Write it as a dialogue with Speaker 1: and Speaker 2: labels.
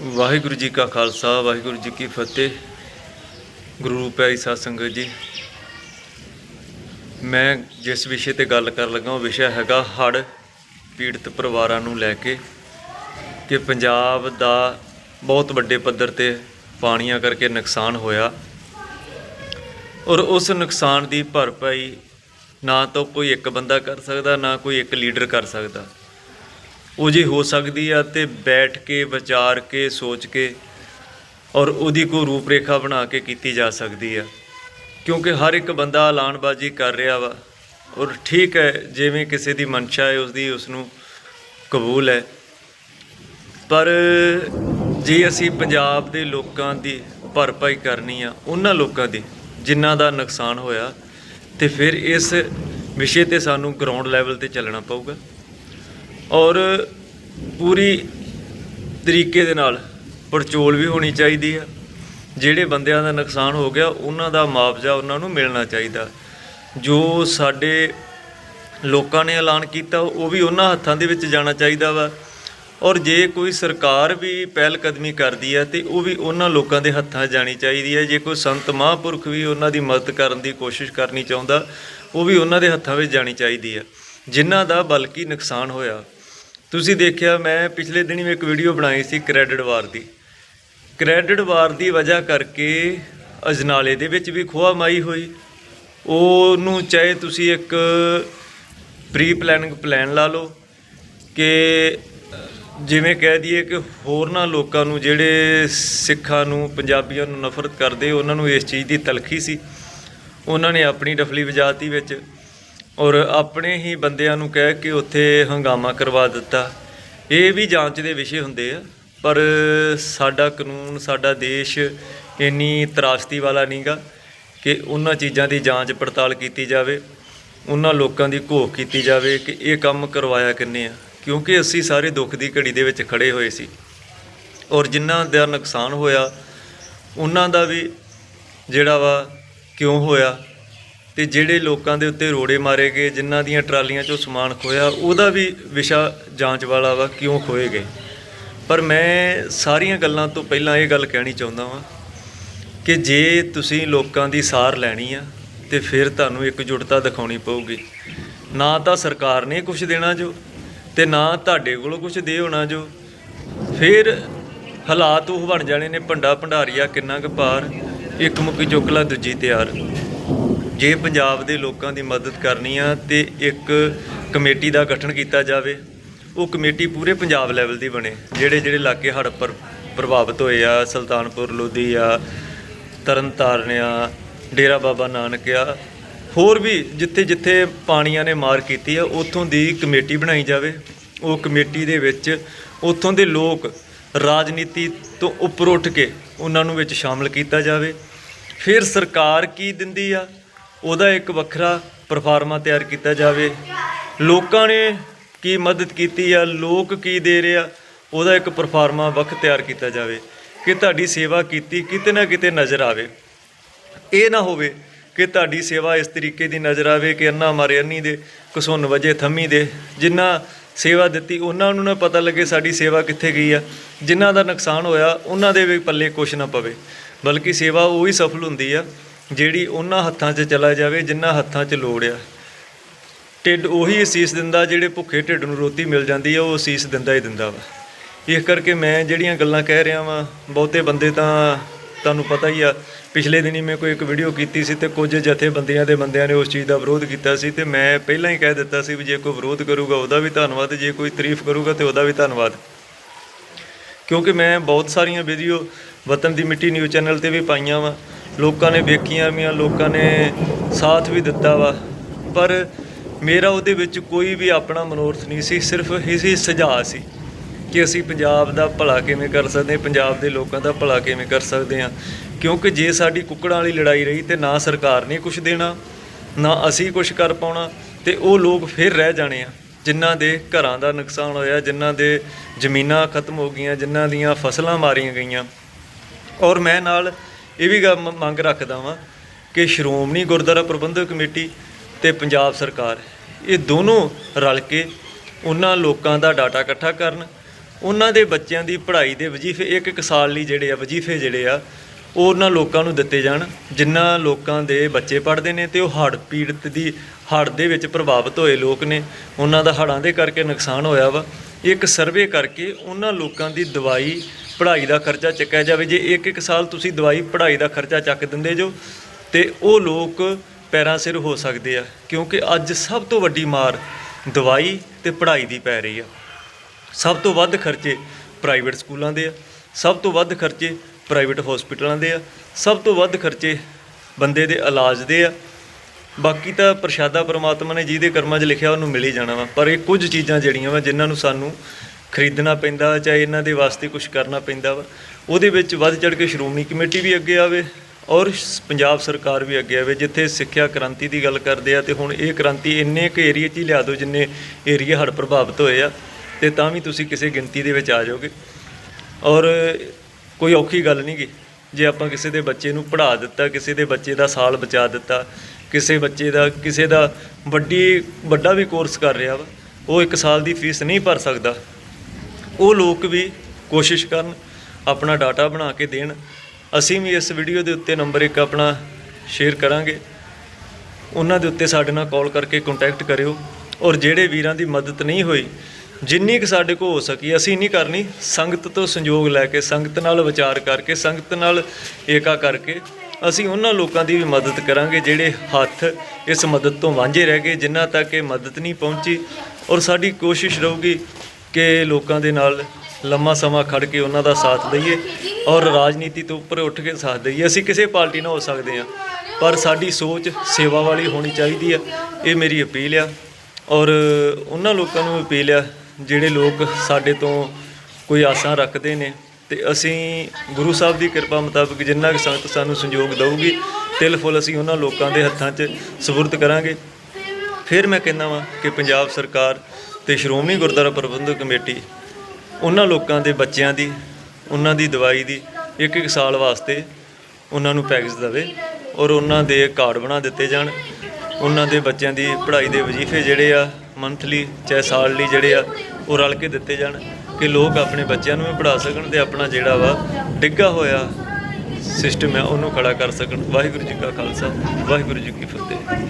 Speaker 1: ਵਾਹਿਗੁਰੂ ਜੀ ਕਾ ਖਾਲਸਾ, ਵਾਹਿਗੁਰੂ ਜੀ ਕੀ ਫਤਿਹ। ਗੁਰੂ ਪਿਆਰੀ ਸਾਧ ਸੰਗਤ ਜੀ। ਮੈਂ ਜਿਸ ਵਿਸ਼ੇ ਤੇ ਗੱਲ ਕਰਨ ਲੱਗਾ, ਉਹ ਵਿਸ਼ਾ ਹੈਗਾ ਹੜ੍ਹ ਪੀੜਤ ਪਰਿਵਾਰਾਂ ਨੂੰ ਲੈ ਕੇ ਕਿ ਪੰਜਾਬ ਦਾ ਬਹੁਤ ਵੱਡੇ ਪੱਧਰ ਤੇ ਪਾਣੀਆਂ ਕਰਕੇ ਨੁਕਸਾਨ ਹੋਇਆ। ਔਰ ਉਸ ਨੁਕਸਾਨ ਦੀ ਭਰਪਾਈ ਨਾ ਤਾਂ ਕੋਈ ਇੱਕ ਬੰਦਾ ਕਰ ਸਕਦਾ, ਨਾ ਕੋਈ ਇੱਕ ਲੀਡਰ ਕਰ ਸਕਦਾ। ਉਹ ਜੇ ਹੋ ਸਕਦੀ ਆ ਤੇ ਬੈਠ ਕੇ, ਵਿਚਾਰ ਕੇ, ਸੋਚ ਕੇ ਔਰ ਉਹਦੀ ਕੋਈ ਰੂਪਰੇਖਾ ਬਣਾ ਕੇ ਕੀਤੀ ਜਾ ਸਕਦੀ ਆ। ਕਿਉਂਕਿ ਹਰ ਇੱਕ ਬੰਦਾ ਐਲਾਨਬਾਜ਼ੀ ਕਰ ਰਿਹਾ ਵਾ ਔਰ ਠੀਕ ਹੈ, ਜਿਵੇਂ ਕਿਸੇ ਦੀ ਮਨਸ਼ਾ ਹੈ, ਉਸਦੀ ਉਸ ਨੂੰ ਕਬੂਲ ਹੈ। ਪਰ ਜੇ ਅਸੀਂ ਪੰਜਾਬ ਦੇ ਲੋਕਾਂ ਦੀ ਭਰਪਾਈ ਕਰਨੀ ਆ, ਉਹਨਾਂ ਲੋਕਾਂ ਦੀ ਜਿਨ੍ਹਾਂ ਦਾ ਨੁਕਸਾਨ ਹੋਇਆ, ਤੇ ਫਿਰ ਇਸ ਵਿਸ਼ੇ ਤੇ ਸਾਨੂੰ ਗਰਾਊਂਡ ਲੈਵਲ ਤੇ ਚੱਲਣਾ ਪਊਗਾ। ਔਰ ਪੂਰੀ ਤਰੀਕੇ ਦੇ ਨਾਲ ਪੜਚੋਲ ਵੀ ਹੋਣੀ ਚਾਹੀਦੀ ਆ। ਜਿਹੜੇ ਬੰਦਿਆਂ ਦਾ ਨੁਕਸਾਨ ਹੋ ਗਿਆ, ਉਹਨਾਂ ਦਾ ਮੁਆਵਜ਼ਾ ਉਹਨਾਂ ਨੂੰ ਮਿਲਣਾ ਚਾਹੀਦਾ। ਜੋ ਸਾਡੇ ਲੋਕਾਂ ਨੇ ਐਲਾਨ ਕੀਤਾ, ਉਹ ਵੀ ਉਹਨਾਂ ਹੱਥਾਂ ਦੇ ਵਿੱਚ ਜਾਣਾ ਚਾਹੀਦਾ ਵਾ। ਔਰ ਜੇ ਕੋਈ ਸਰਕਾਰ ਵੀ ਪਹਿਲ ਕਦਮੀ ਕਰਦੀ ਹੈ ਤੇ ਉਹ ਵੀ ਉਹਨਾਂ ਲੋਕਾਂ ਦੇ ਹੱਥਾਂ 'ਚ ਜਾਣੀ ਚਾਹੀਦੀ ਹੈ ਜੇ ਕੋਈ ਸੰਤ ਮਹਾਂਪੁਰਖ ਵੀ ਉਹਨਾਂ ਦੀ ਮਦਦ ਕਰਨ ਦੀ ਕੋਸ਼ਿਸ਼ ਕਰਨੀ ਚਾਹੁੰਦਾ, ਉਹ ਵੀ ਉਹਨਾਂ ਦੇ ਹੱਥਾਂ ਵਿੱਚ ਜਾਣੀ ਚਾਹੀਦੀ ਹੈ ਜਿਨ੍ਹਾਂ ਦਾ ਬਲਕਿ ਨੁਕਸਾਨ ਹੋਇਆ ਤੁਸੀਂ ਦੇਖਿਆ, ਮੈਂ ਪਿਛਲੇ ਦਿਨੀ ਵੀ ਇੱਕ ਵੀਡੀਓ ਬਣਾਈ ਸੀ ਕ੍ਰੈਡਿਟ ਵਾਰ ਦੀ। ਕ੍ਰੈਡਿਟ ਵਾਰ ਦੀ ਵਜ੍ਹਾ ਕਰਕੇ ਅਜਨਾਲੇ ਦੇ ਵਿੱਚ ਵੀ ਖੋਆ ਮਾਈ ਹੋਈ। ਉਹਨੂੰ ਚਾਹੇ ਤੁਸੀਂ ਇੱਕ ਪ੍ਰੀ ਪਲੈਨਿੰਗ ਪਲਾਨ ਲਾ ਲਓ ਕਿ ਜਿਵੇਂ ਕਹਿ ਦਈਏ ਕਿ ਹੋਰਨਾਂ ਲੋਕਾਂ ਨੂੰ ਜਿਹੜੇ ਸਿੱਖਾਂ ਨੂੰ, ਪੰਜਾਬੀਆਂ ਨੂੰ ਨਫ਼ਰਤ ਕਰਦੇ, ਉਹਨਾਂ ਨੂੰ ਇਸ ਚੀਜ਼ ਦੀ ਤਲਖੀ ਸੀ। ਉਹਨਾਂ ਨੇ ਆਪਣੀ ਡਫਲੀ ਵਜਾਤੀ ਵਿੱਚ। ਔਰ ਆਪਣੇ ਹੀ ਬੰਦਿਆਂ ਨੂੰ ਕਹਿ ਕੇ ਉੱਥੇ ਹੰਗਾਮਾ ਕਰਵਾ ਦਿੱਤਾ। ਇਹ ਵੀ ਜਾਂਚ ਦੇ ਵਿਸ਼ੇ ਹੁੰਦੇ ਆ, ਪਰ ਸਾਡਾ ਕਾਨੂੰਨ, ਸਾਡਾ ਦੇਸ਼ ਇੰਨੀ ਤਰਾਸਤੀ ਵਾਲਾ ਨਹੀਂਗਾ ਕਿ ਉਹਨਾਂ ਚੀਜ਼ਾਂ ਦੀ ਜਾਂਚ ਪੜਤਾਲ ਕੀਤੀ ਜਾਵੇ, ਉਹਨਾਂ ਲੋਕਾਂ ਦੀ ਘੋਖ ਕੀਤੀ ਜਾਵੇ ਕਿ ਇਹ ਕੰਮ ਕਰਵਾਇਆ ਕਿੰਨੇ ਆ। ਕਿਉਂਕਿ ਅਸੀਂ ਸਾਰੇ ਦੁੱਖ ਦੀ ਘੜੀ ਦੇ ਵਿੱਚ ਖੜੇ ਹੋਏ ਸੀ। ਔਰ ਜਿਨ੍ਹਾਂ ਦਾ ਨੁਕਸਾਨ ਹੋਇਆ, ਉਹਨਾਂ ਦਾ ਵੀ ਜਿਹੜਾ ਵਾ ਕਿਉਂ ਹੋਇਆ ਤੇ ਜਿਹੜੇ ਲੋਕਾਂ ਦੇ ਉੱਤੇ ਰੋੜੇ ਮਾਰੇ ਗਏ, ਜਿਨ੍ਹਾਂ ਦੀਆਂ ਟਰਾਲੀਆਂ 'ਚੋਂ ਸਮਾਨ ਖੋਇਆ ਉਹਦਾ ਵੀ ਵਿਸ਼ਾ ਜਾਂਚ ਵਾਲਾ ਵਾ, ਕਿਉਂ ਖੋਏ ਗਏ? ਪਰ ਮੈਂ ਸਾਰੀਆਂ ਗੱਲਾਂ ਤੋਂ ਪਹਿਲਾਂ ਇਹ ਗੱਲ ਕਹਿਣੀ ਚਾਹੁੰਦਾ ਵਾਂ ਕਿ ਜੇ ਤੁਸੀਂ ਲੋਕਾਂ ਦੀ ਸਾਰ ਲੈਣੀ ਆ, ਤੇ ਫਿਰ ਤੁਹਾਨੂੰ ਇਕਜੁੱਟਤਾ ਦਿਖਾਉਣੀ ਪਊਗੀ। ਨਾ ਤਾਂ ਸਰਕਾਰ ਨੇ ਕੁਝ ਦੇਣਾ ਜੋ, ਤੇ ਨਾ ਤੁਹਾਡੇ ਕੋਲੋਂ ਕੁਝ ਦੇ ਹੋਣਾ ਜੋ। ਫਿਰ ਹਾਲਾਤ ਉਹ ਬਣ ਜਾਣੇ ਨੇ ਭੰਡਾ ਭੰਡਾਰੀਆ ਕਿੰਨਾ ਕੁ ਪਾਰ ਇੱਕ ਮੁੱਕੀ ਚੁੱਕ ਲਾ, ਦੂਜੀ ਤਿਆਰ। ਜੇ ਪੰਜਾਬ ਦੇ ਲੋਕਾਂ ਦੀ ਮਦਦ ਕਰਨੀ ਆ ਤੇ ਇੱਕ ਕਮੇਟੀ ਦਾ ਗਠਨ ਕੀਤਾ ਜਾਵੇ, ਉਹ ਕਮੇਟੀ ਪੂਰੇ ਪੰਜਾਬ ਲੈਵਲ ਦੀ ਬਣੇ। ਜਿਹੜੇ ਜਿਹੜੇ ਇਲਾਕੇ ਹੜ੍ਹ ਪਰ ਪ੍ਰਭਾਵਿਤ ਹੋਏ ਆ, ਸੁਲਤਾਨਪੁਰ, ਲੋਧੀ ਆ, ਤਰਨਤਾਰਨ ਆ, ਡੇਰਾ ਬਾਬਾ ਨਾਨਕ ਆ, ਹੋਰ ਵੀ ਜਿੱਥੇ ਜਿੱਥੇ ਪਾਣੀਆਂ ਨੇ ਮਾਰ ਕੀਤੀ ਆ, ਉੱਥੋਂ ਦੀ ਕਮੇਟੀ ਬਣਾਈ ਜਾਵੇ। ਉਹ ਕਮੇਟੀ ਦੇ ਵਿੱਚ ਉੱਥੋਂ ਦੇ ਲੋਕ ਰਾਜਨੀਤੀ ਤੋਂ ਉੱਪਰ ਉੱਠ ਕੇ ਉਹਨਾਂ ਨੂੰ ਵਿੱਚ ਸ਼ਾਮਲ ਕੀਤਾ ਜਾਵੇ। ਫਿਰ ਸਰਕਾਰ ਕੀ ਦਿੰਦੀ ਆ? ਉਹਦਾ ਇੱਕ ਵੱਖਰਾ ਪਰਫਾਰਮਾ ਤਿਆਰ ਕੀਤਾ ਜਾਵੇ। ਲੋਕਾਂ ਨੇ ਕੀ ਮਦਦ ਕੀਤੀ ਆ, ਲੋਕ ਕੀ ਦੇ ਰਹੇ ਆ, ਉਹਦਾ ਇੱਕ ਪਰਫਾਰਮਾ ਵੱਖ ਤਿਆਰ ਕੀਤਾ ਜਾਵੇ। ਕਿ ਤੁਹਾਡੀ ਸੇਵਾ ਕੀਤੀ ਕਿਤੇ ਨਾ ਕਿਤੇ ਨਜ਼ਰ ਆਵੇ। ਇਹ ਨਾ ਹੋਵੇ ਕਿ ਤੁਹਾਡੀ ਸੇਵਾ ਇਸ ਤਰੀਕੇ ਦੀ ਨਜ਼ਰ ਆਵੇ ਕਿ ਅੰਨਾ ਮਾਰੇ ਅੰਨੀ ਦੇ ਕਸੁੰਨ ਵਜੇ ਥੰਮੀ ਦੇ। ਜਿੰਨਾ ਸੇਵਾ ਦਿੱਤੀ, ਉਹਨਾਂ ਨੂੰ ਨਾ ਪਤਾ ਲੱਗੇ ਸਾਡੀ ਸੇਵਾ ਕਿੱਥੇ ਗਈ ਆ। ਜਿਨ੍ਹਾਂ ਦਾ ਨੁਕਸਾਨ ਹੋਇਆ, ਉਹਨਾਂ ਦੇ ਵੀ ਪੱਲੇ ਕੁਛ ਨਾ ਪਵੇ। ਬਲਕਿ ਸੇਵਾ ਉਹੀ ਸਫਲ ਹੁੰਦੀ ਆ ਜਿਹੜੀ ਉਹਨਾਂ ਹੱਥਾਂ 'ਚ ਚਲਾ ਜਾਵੇ ਜਿਨ੍ਹਾਂ ਹੱਥਾਂ 'ਚ ਲੋੜ ਆ। ਢਿੱਡ ਉਹੀ ਅਸੀਸ ਦਿੰਦਾ ਜਿਹੜੇ ਭੁੱਖੇ ਢਿੱਡ ਨੂੰ ਰੋਟੀ ਮਿਲ ਜਾਂਦੀ ਆ, ਉਹ ਅਸੀਸ ਦਿੰਦਾ ਹੀ ਦਿੰਦਾ ਵਾ। ਇਸ ਕਰਕੇ ਮੈਂ ਜਿਹੜੀਆਂ ਗੱਲਾਂ ਕਹਿ ਰਿਹਾ ਵਾਂ, ਬਹੁਤੇ ਬੰਦੇ ਤਾਂ ਤੁਹਾਨੂੰ ਪਤਾ ਹੀ ਆ, ਪਿਛਲੇ ਦਿਨੀ ਮੈਂ ਕੋਈ ਇੱਕ ਵੀਡੀਓ ਕੀਤੀ ਸੀ ਤੇ ਕੁਝ ਜਥੇਬੰਦੀਆਂ ਦੇ ਬੰਦਿਆਂ ਨੇ ਉਸ ਚੀਜ਼ ਦਾ ਵਿਰੋਧ ਕੀਤਾ ਸੀ ਤੇ ਮੈਂ ਪਹਿਲਾਂ ਹੀ ਕਹਿ ਦਿੱਤਾ ਸੀ ਵੀ ਜੇ ਕੋਈ ਵਿਰੋਧ ਕਰੂਗਾ, ਉਹਦਾ ਵੀ ਧੰਨਵਾਦ, ਜੇ ਕੋਈ ਤਾਰੀਫ ਕਰੂਗਾ ਤੇ ਉਹਦਾ ਵੀ ਧੰਨਵਾਦ। ਕਿਉਂਕਿ ਮੈਂ ਬਹੁਤ ਸਾਰੀਆਂ ਵੀਡੀਓ ਵਤਨ ਦੀ ਮਿੱਟੀ ਨਿਊਜ਼ ਚੈਨਲ ਤੇ ਵੀ ਪਾਈਆਂ ਵਾ। ਲੋਕਾਂ ਨੇ ਵੇਖੀਆਂ ਵੀਆਂ ਲੋਕਾਂ ਨੇ ਸਾਥ ਵੀ ਦਿੱਤਾ ਵਾ। ਪਰ ਮੇਰਾ ਉਹਦੇ ਵਿੱਚ ਕੋਈ ਵੀ ਆਪਣਾ ਮਨੋਰਥ ਨਹੀਂ ਸੀ, ਸਿਰਫ ਇਸੇ ਸੁਝਾਅ ਸੀ ਕਿ ਅਸੀਂ ਪੰਜਾਬ ਦਾ ਭਲਾ ਕਿਵੇਂ ਕਰ ਸਕਦੇ ਹਾਂ, ਪੰਜਾਬ ਦੇ ਲੋਕਾਂ ਦਾ ਭਲਾ ਕਿਵੇਂ ਕਰ ਸਕਦੇ ਹਾਂ। ਕਿਉਂਕਿ ਜੇ ਸਾਡੀ ਕੁੱਕੜਾਂ ਵਾਲੀ ਲੜਾਈ ਰਹੀ ਤੇ ਨਾ ਸਰਕਾਰ ਨੇ ਕੁਝ ਦੇਣਾ, ਨਾ ਅਸੀਂ ਕੁਝ ਕਰ ਪਾਉਣਾ, ਤੇ ਉਹ ਲੋਕ ਫਿਰ ਰਹਿ ਜਾਣੇ ਆ। ਜਿਨ੍ਹਾਂ ਦੇ ਘਰਾਂ ਦਾ ਨੁਕਸਾਨ ਹੋਇਆ, ਜਿਨ੍ਹਾਂ ਦੇ ਜ਼ਮੀਨਾਂ ਖਤਮ ਹੋ ਗਈਆਂ, ਜਿਨ੍ਹਾਂ ਦੀਆਂ ਫਸਲਾਂ ਮਾਰੀਆਂ ਗਈਆਂ। ਔਰ ਮੈਂ ਨਾਲ ਇਹ ਵੀ ਗੱਲ ਮੰਗ ਰੱਖਦਾ ਵਾਂ ਕਿ ਸ਼੍ਰੋਮਣੀ ਗੁਰਦੁਆਰਾ ਪ੍ਰਬੰਧਕ ਕਮੇਟੀ ਤੇ ਪੰਜਾਬ ਸਰਕਾਰ ਇਹ ਦੋਨੋਂ ਰਲ ਕੇ ਉਹਨਾਂ ਲੋਕਾਂ ਦਾ ਡਾਟਾ ਇਕੱਠਾ ਕਰਨ, ਉਹਨਾਂ ਦੇ ਬੱਚਿਆਂ ਦੀ ਪੜ੍ਹਾਈ ਦੇ ਵਜ਼ੀਫੇ, ਇੱਕ ਇੱਕ ਸਾਲ ਲਈ ਜਿਹੜੇ ਆ ਵਜ਼ੀਫੇ ਜਿਹੜੇ ਆ, ਉਹ ਉਹਨਾਂ ਲੋਕਾਂ ਨੂੰ ਦਿੱਤੇ ਜਾਣ ਜਿਨ੍ਹਾਂ ਲੋਕਾਂ ਦੇ ਬੱਚੇ ਪੜ੍ਹਦੇ ਨੇ ਤੇ ਉਹ ਹੜ੍ਹ ਪੀੜਤ ਦੀ, ਹੜ੍ਹ ਦੇ ਵਿੱਚ ਪ੍ਰਭਾਵਿਤ ਹੋਏ ਲੋਕ ਨੇ, ਉਹਨਾਂ ਦਾ ਹੜ੍ਹਾਂ ਦੇ ਕਰਕੇ ਨੁਕਸਾਨ ਹੋਇਆ ਵਾ। ਇੱਕ ਸਰਵੇ ਕਰਕੇ ਉਹਨਾਂ ਲੋਕਾਂ ਦੀ ਦਵਾਈ ਪੜ੍ਹਾਈ ਦਾ ਖਰਚਾ ਚੱਕਿਆ ਜਾਵੇ, ਜੇ ਇੱਕ ਇੱਕ ਸਾਲ ਤੁਸੀਂ ਦਵਾਈ ਪੜ੍ਹਾਈ ਦਾ ਖਰਚਾ ਚੱਕ ਦਿੰਦੇ ਜੋ, ਤੇ ਉਹ ਲੋਕ ਪੈਰਾਂ ਸਿਰ ਹੋ ਸਕਦੇ ਆ, ਕਿਉਂਕਿ ਅੱਜ ਸਭ ਤੋਂ ਵੱਡੀ ਮਾਰ ਦਵਾਈ ਤੇ ਪੜ੍ਹਾਈ ਦੀ ਪੈ ਰਹੀ ਆ। ਸਭ ਤੋਂ ਵੱਧ ਖਰਚੇ ਪ੍ਰਾਈਵੇਟ ਸਕੂਲਾਂ ਦੇ ਆ, ਸਭ ਤੋਂ ਵੱਧ ਖਰਚੇ ਪ੍ਰਾਈਵੇਟ ਹਸਪੀਟਲਾਂ ਦੇ ਆ, ਸਭ ਤੋਂ ਵੱਧ ਖਰਚੇ ਬੰਦੇ ਦੇ ਇਲਾਜ ਦੇ ਆ। ਬਾਕੀ ਤਾਂ ਪ੍ਰਸ਼ਾਦਾ ਪ੍ਰਮਾਤਮਾ ਨੇ ਜਿਹਦੇ ਕਰਮਾਂ 'ਚ ਲਿਖਿਆ, ਉਹਨੂੰ ਮਿਲ ਹੀ ਜਾਣਾ ਵਾ, ਪਰ ਇਹ ਕੁਝ ਚੀਜ਼ਾਂ ਜਿਹੜੀਆਂ ਵਾ, ਜਿਨ੍ਹਾਂ ਨੂੰ ਸਾਨੂੰ ਖਰੀਦਣਾ ਪੈਂਦਾ ਵਾ, ਚਾਹੇ ਇਹਨਾਂ ਦੇ ਵਾਸਤੇ ਕੁਝ ਕਰਨਾ ਪੈਂਦਾ ਵਾ। ਉਹਦੇ ਵਿੱਚ ਵੱਧ ਚੜ ਕੇ ਸ਼੍ਰੋਮਣੀ ਕਮੇਟੀ ਵੀ ਅੱਗੇ ਆਵੇ ਔਰ ਪੰਜਾਬ ਸਰਕਾਰ ਵੀ ਅੱਗੇ ਆਵੇ। ਜਿੱਥੇ ਸਿੱਖਿਆ ਕ੍ਰਾਂਤੀ ਦੀ ਗੱਲ ਕਰਦੇ ਆ ਤੇ ਹੁਣ ਇਹ ਕ੍ਰਾਂਤੀ ਇੰਨੇ ਕੁ ਏਰੀਏ 'ਚ ਹੀ ਲਿਆ ਦਿਓ ਜਿੰਨੇ ਏਰੀਆ ਹੜ੍ਹ ਪ੍ਰਭਾਵਿਤ ਹੋਏ ਆ ਤੇ ਤਾਂ ਵੀ ਤੁਸੀਂ ਕਿਸੇ ਗਿਣਤੀ ਦੇ ਵਿੱਚ ਆ ਜਾਓਗੇ। ਔਰ ਕੋਈ ਔਖੀ ਗੱਲ ਨਹੀਂ ਗੀ। ਜੇ ਆਪਾਂ ਕਿਸੇ ਦੇ ਬੱਚੇ ਨੂੰ ਪੜ੍ਹਾ ਦਿੱਤਾ ਕਿਸੇ ਦੇ ਬੱਚੇ ਦਾ ਸਾਲ ਬਚਾ ਦਿੱਤਾ ਕਿਸੇ ਬੱਚੇ ਦਾ ਕਿਸੇ ਦਾ ਵੱਡੀ ਵੱਡਾ ਵੀ ਕੋਰਸ ਕਰ ਰਿਹਾ ਵਾ ਉਹ ਇੱਕ ਸਾਲ ਦੀ ਫੀਸ ਨਹੀਂ ਭਰ ਸਕਦਾ। ਉਹ ਲੋਕ ਵੀ ਕੋਸ਼ਿਸ਼ ਕਰਨ ਆਪਣਾ ਡਾਟਾ ਬਣਾ ਕੇ ਦੇਣ। ਅਸੀਂ ਵੀ ਇਸ ਵੀਡੀਓ ਦੇ ਉੱਤੇ ਨੰਬਰ ਇੱਕ ਆਪਣਾ ਸ਼ੇਅਰ ਕਰਾਂਗੇ। ਉਹਨਾਂ ਦੇ ਉੱਤੇ ਸਾਡੇ ਨਾਲ ਕਾਲ ਕਰਕੇ ਕੰਟੈਕਟ ਕਰਿਓ। ਔਰ ਜਿਹੜੇ ਵੀਰਾਂ ਦੀ ਮਦਦ ਨਹੀਂ ਹੋਈ, ਜਿੰਨੀ ਕੁ ਸਾਡੇ ਕੋਲ ਹੋ ਸਕੀ, ਅਸੀਂ ਨਹੀਂ ਕਰਨੀ। ਸੰਗਤ ਤੋਂ ਸੰਯੋਗ ਲੈ ਕੇ, ਸੰਗਤ ਨਾਲ ਵਿਚਾਰ ਕਰਕੇ, ਸੰਗਤ ਨਾਲ ਏਕਾ ਕਰਕੇ ਅਸੀਂ ਉਹਨਾਂ ਲੋਕਾਂ ਦੀ ਵੀ ਮਦਦ ਕਰਾਂਗੇ, ਜਿਹੜੇ ਹੱਥ ਇਸ ਮਦਦ ਤੋਂ ਵਾਂਝੇ ਰਹਿ ਗਏ, ਜਿਨ੍ਹਾਂ ਤੱਕ ਇਹ ਮਦਦ ਨਹੀਂ ਪਹੁੰਚੀ। ਔਰ ਸਾਡੀ ਕੋਸ਼ਿਸ਼ ਰਹੂਗੀ ਕਿ ਲੋਕਾਂ ਦੇ ਨਾਲ ਲੰਮਾ ਸਮਾਂ ਖੜ ਕੇ ਉਹਨਾਂ ਦਾ ਸਾਥ ਦਈਏ ਔਰ ਰਾਜਨੀਤੀ ਤੋਂ ਉੱਪਰ ਉੱਠ ਕੇ ਸਾਥ ਦਈਏ। ਅਸੀਂ ਕਿਸੇ ਪਾਰਟੀ ਨਾਲ ਹੋ ਸਕਦੇ ਹਾਂ, ਪਰ ਸਾਡੀ ਸੋਚ ਸੇਵਾ ਵਾਲੀ ਹੋਣੀ ਚਾਹੀਦੀ ਆ। ਇਹ ਮੇਰੀ ਅਪੀਲ ਆ ਔਰ ਉਹਨਾਂ ਲੋਕਾਂ ਨੂੰ ਅਪੀਲ ਆ ਜਿਹੜੇ ਲੋਕ ਸਾਡੇ ਤੋਂ ਕੋਈ ਆਸਾਂ ਰੱਖਦੇ ਨੇ ਤੇ ਅਸੀਂ ਗੁਰੂ ਸਾਹਿਬ ਦੀ ਕਿਰਪਾ ਮੁਤਾਬਕ ਜਿੰਨਾ ਕਿ ਸੰਗਤ ਸਾਨੂੰ ਸੰਯੋਗ ਦੇਊਗੀ, ਤਿਲ ਫੁੱਲ ਅਸੀਂ ਉਹਨਾਂ ਲੋਕਾਂ ਦੇ ਹੱਥਾਂ 'ਚ ਸਪੁਰਦ ਕਰਾਂਗੇ। ਫਿਰ ਮੈਂ ਕਹਿੰਦਾ ਵਾਂ ਕਿ ਪੰਜਾਬ ਸਰਕਾਰ ਤੇ ਸ਼੍ਰੋਮਣੀ ਗੁਰਦੁਆਰਾ ਪ੍ਰਬੰਧਕ ਕਮੇਟੀ ਉਹਨਾਂ ਲੋਕਾਂ ਦੇ ਬੱਚਿਆਂ ਦੀ, ਉਹਨਾਂ ਦੀ ਦਵਾਈ ਦੀ ਇੱਕ ਇੱਕ ਸਾਲ ਵਾਸਤੇ ਉਹਨਾਂ ਨੂੰ ਪੈਕੇਜ ਦੇਵੇ ਔਰ ਉਹਨਾਂ ਦੇ ਕਾਰਡ ਬਣਾ ਦਿੱਤੇ ਜਾਣ, ਉਹਨਾਂ ਦੇ ਬੱਚਿਆਂ ਦੀ ਪੜ੍ਹਾਈ ਦੇ ਵਜ਼ੀਫੇ ਜਿਹੜੇ ਆ ਮੰਥਲੀ ਚਾਹੇ ਸਾਲ ਲਈ ਜਿਹੜੇ ਆ, ਉਹ ਰਲ ਕੇ ਦਿੱਤੇ ਜਾਣ ਕਿ ਲੋਕ ਆਪਣੇ ਬੱਚਿਆਂ ਨੂੰ ਵੀ ਪੜ੍ਹਾ ਸਕਣ ਤੇ ਆਪਣਾ ਜਿਹੜਾ ਵਾ ਡਿੱਗਾ ਹੋਇਆ ਸਿਸਟਮ ਹੈ ਉਹਨੂੰ ਖੜਾ ਕਰ ਸਕਣ। ਵਾਹਿਗੁਰੂ ਜੀ ਕਾ ਖਾਲਸਾ, ਵਾਹਿਗੁਰੂ ਜੀ ਕੀ ਫਤਿਹ।